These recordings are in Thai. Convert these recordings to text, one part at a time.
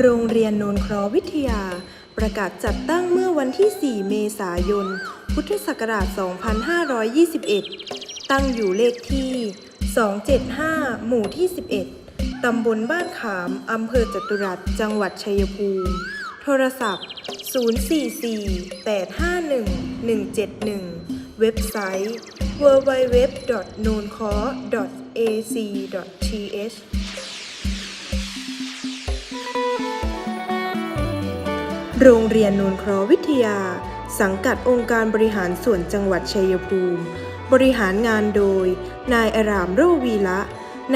โรงเรียนโนนครวิทยา ประกาศจัดตั้งเมื่อวันที่ 4 เมษายน พุทธศักราช 2521 ตั้งอยู่เลขที่ 275 หมู่ที่ 11 ตำบลบ้านขาม อำเภอจตุรัส จังหวัดชัยภูมิ โทรศัพท์ 044-851-171 เว็บไซต์ www.nonco.ac.th โรงเรียนโนนคราะห์วิทยา สังกัดองค์การบริหารส่วนจังหวัดชัยภูมิ บริหารงานโดย นายอารามโรวีละ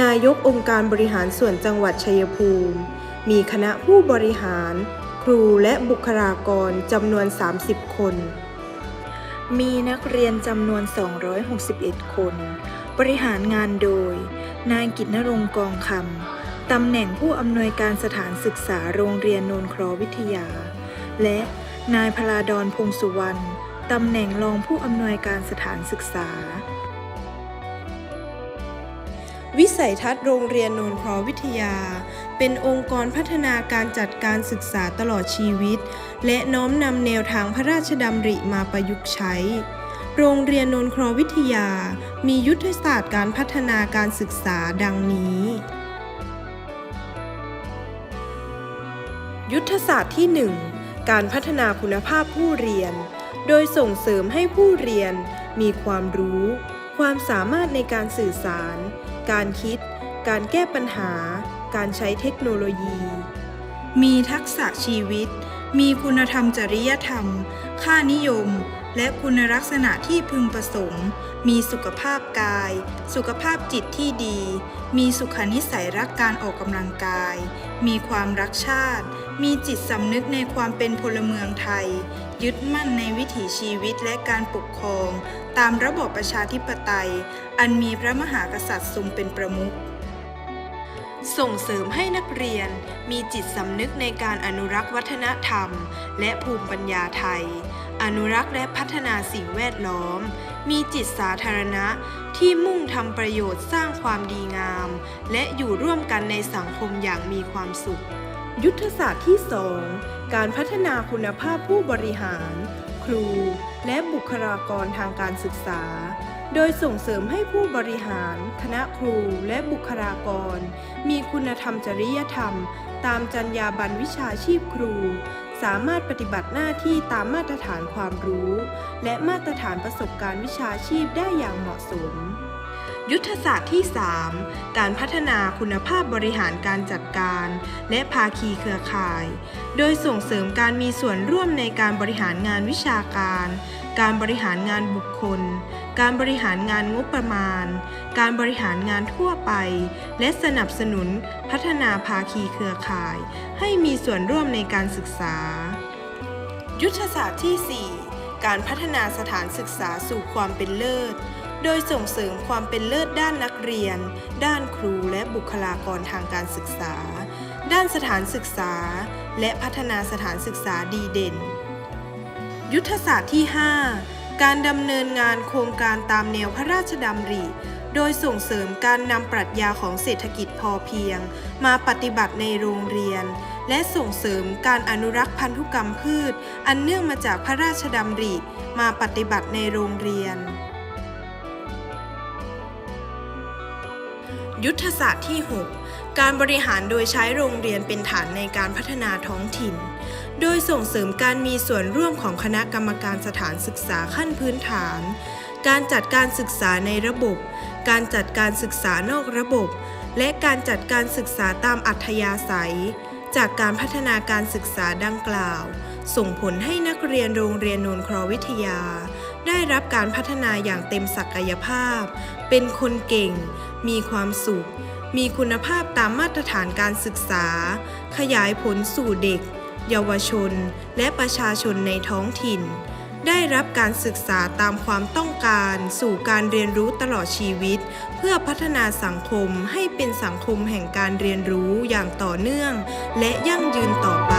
นายกองค์การบริหารส่วนจังหวัดชัยภูมิ มีคณะผู้บริหาร ครูและบุคลากรจำนวน 30 คน มีนักเรียนจำนวน 261 คน บริหารงานโดย นายกิตนรงกองคำตำแหน่งผู้อำนวยการสถานศึกษาโรงเรียนโนนครวิทยา และนายพลาดอนพงสุวรรณตำแหน่งรองผู้อำนวยการสถานศึกษา วิสัยทัศน์โรงเรียนโนนเครวิทยา เป็นองค์กรพัฒนาการจัดการศึกษาตลอดชีวิต และน้อมนำแนวทางพระราชดำริมาประยุกต์ใช้ โรงเรียนโนนเครวิทยา มียุทธศาสตร์การพัฒนาการศึกษาดังนี้ยุทธศาสตร์ที่ 1 การพัฒนาคุณภาพผู้เรียน โดยส่งเสริมให้ผู้เรียนมีความรู้ ความสามารถในการสื่อสาร การคิด การแก้ปัญหา การใช้เทคโนโลยี มีทักษะชีวิต มีคุณธรรมจริยธรรม ค่านิยม และคุณลักษณะที่พึงประสงค์ มีสุขภาพกาย สุขภาพจิตที่ดี มีสุขนิสัยรักการออกกำลังกาย มีความรักชาติ มีจิตสำนึกในความเป็นพลเมืองไทย ยึดมั่นในวิถีชีวิตและการปกครอง ตามระบอบประชาธิปไตย อันมีพระมหากษัตริย์ทรงเป็นประมุขส่งเสริมให้นักเรียนมีจิตสำนึกในการอนุรักษ์วัฒนธรรม และภูมิปัญญาไทย อนุรักษ์และพัฒนาสิ่งแวดล้อม มีจิตสาธารณะที่มุ่งทำประโยชน์สร้างความดีงาม และอยู่ร่วมกันในสังคมอย่างมีความสุข ยุทธศาสตร์ที่ 2 การพัฒนาคุณภาพผู้บริหาร ครู และบุคลากรทางการศึกษา โดยส่งเสริมให้ผู้บริหาร คณะครูและบุคลากร มีคุณธรรมจริยธรรม ตามจรรยาบรรณวิชาชีพครู สามารถปฏิบัติหน้าที่ตามมาตรฐานความรู้ และมาตรฐานประสบการณ์วิชาชีพได้อย่างเหมาะสม ยุทธศาสตร์ที่ 3 การพัฒนาคุณภาพบริหารการจัดการ และภาคีเครือข่าย โดยส่งเสริมการมีส่วนร่วมในการบริหารงานวิชาการ การบริหารงานบุคคล การบริหารงานงบประมาณ การบริหารงานทั่วไป และสนับสนุนพัฒนาภาคีเครือข่าย ให้มีส่วนร่วมในการศึกษา ยุทธศาสตร์ที่ 4 การพัฒนาสถานศึกษาสู่ความเป็นเลิศ โดยส่งเสริมความเป็นเลิศด้านนักเรียน ด้านครูและบุคลากรทางการศึกษา ด้านสถานศึกษา และพัฒนาสถานศึกษาดีเด่น ยุทธศาสตร์ที่ 5 การดำเนินงานโครงการตามแนวพระราชดำริ โดยส่งเสริมการนำปรัชญาของเศรษฐกิจพอเพียง มาปฏิบัติในโรงเรียน และส่งเสริมการอนุรักษ์พันธุกรรมพืช อันเนื่องมาจากพระราชดำริ มาปฏิบัติในโรงเรียน ยุทธศาสตร์ที่ 6 การบริหารโดยใช้โรงเรียนเป็นฐานในการพัฒนาท้องถิ่น โดยส่งเสริมการมีส่วนร่วมของคณะกรรมการสถานศึกษาขั้นพื้นฐาน การจัดการศึกษาในระบบ การจัดการศึกษานอกระบบ และการจัดการศึกษาตามอัธยาศัย จากการพัฒนาการศึกษาดังกล่าว ส่งผลให้นักเรียนโรงเรียนโนนครวิทยา ได้รับการพัฒนาอย่างเต็มศักยภาพ เป็นคนเก่ง มีความสุข มีคุณภาพตามมาตรฐานการศึกษา ขยายผลสู่เด็ก เยาวชน และประชาชนในท้องถิ่น ได้รับการศึกษาตามความต้องการ สู่การเรียนรู้ตลอดชีวิต เพื่อพัฒนาสังคมให้เป็นสังคมแห่งการเรียนรู้อย่างต่อเนื่อง และยั่งยืนต่อไป